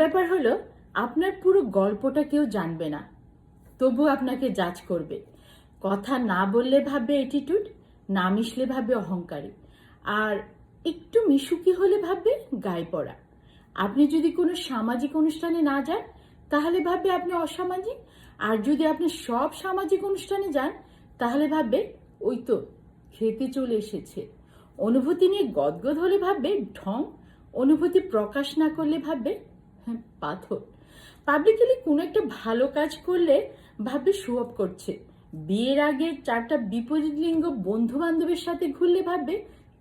ব্যাপার হলো, আপনার পুরো গল্পটা কেউ জানবে না। তবু আপনাকে জাজ করবে। কথা না বললে ভাববে অ্যাটিটিউড না মিশলে ভাববে অহংকারী। আর একটু মিশুকি হলে ভাববে গায়ে পড়া। আপনি যদি কোনো সামাজিক অনুষ্ঠানে না যান, তাহলে ভাববে আপনি অসামাজিক। আর যদি আপনি সব সামাজিক অনুষ্ঠানে যান, তাহলে ভাববে, ওই তো, খেতে চলে এসেছে। অনুভূতি নিয়ে গদগদ হলে ভাববে, ঢং। অনুভূতি প্রকাশ না করলে ভাববে পাথর। পাবলিকলি কোনো একটা ভালো কাজ করলে ভাববে শুভ করছে। বিয়ের আগে চারটা বিপরীত লিঙ্গ বন্ধু বান্ধবের সাথে ঘুরলে ভাববে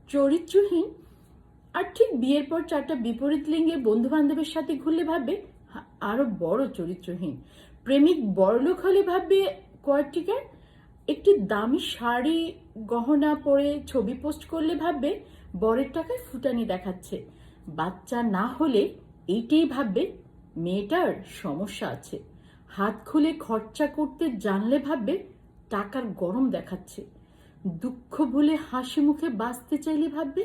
চরিত্রহীন। আর ঠিক বিয়ের পর চারটা বিপরীত লিঙ্গে বন্ধু বান্ধবের সাথে ঘুরলে ভাববে আরও বড় চরিত্রহীন। প্রেমিক বড়লোক হলে ভাববে কোয়ার্টিকার একটি দামি শাড়ি, গহনা পরে ছবি পোস্ট করলে ভাববে বরের টাকায় ফুটানি দেখাচ্ছে। বাচ্চা না হলে এইটাই ভাববে মেয়েটার সমস্যা আছে। হাত খুলে খরচা করতে জানলে ভাববে টাকার গরম দেখাচ্ছে। দুঃখ ভুলে হাসি মুখে বাঁচতে চাইলে ভাববে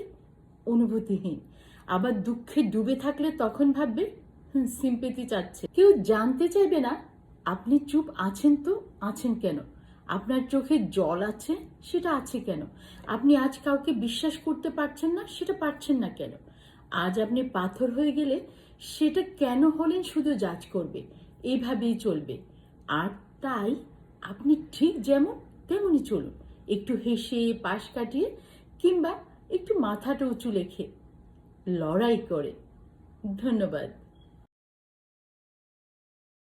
অনুভূতিহীন। আবার দুঃখে ডুবে থাকলে তখন ভাববে সিম্পেতি চাচ্ছে। কেউ জানতে চাইবে না, আপনি চুপ আছেন তো? আছেন কেন? আপনার চোখে জল আছে? সেটা আছে কেন? আপনি আজ কাউকে বিশ্বাস করতে পারছেন না? সেটা পারছেন না কেন? আজ আপনি পাথর হয়ে গেলে সেটা কেন হলেন শুধু জাজ করবে এইভাবেই চলবে। আর তাই আপনি ঠিক যেমন তেমনই চলুন, একটু হেসে পাশ কাটিয়ে কিংবা একটু মাথাটা উঁচু লেখে, লড়াই করে। ধন্যবাদ।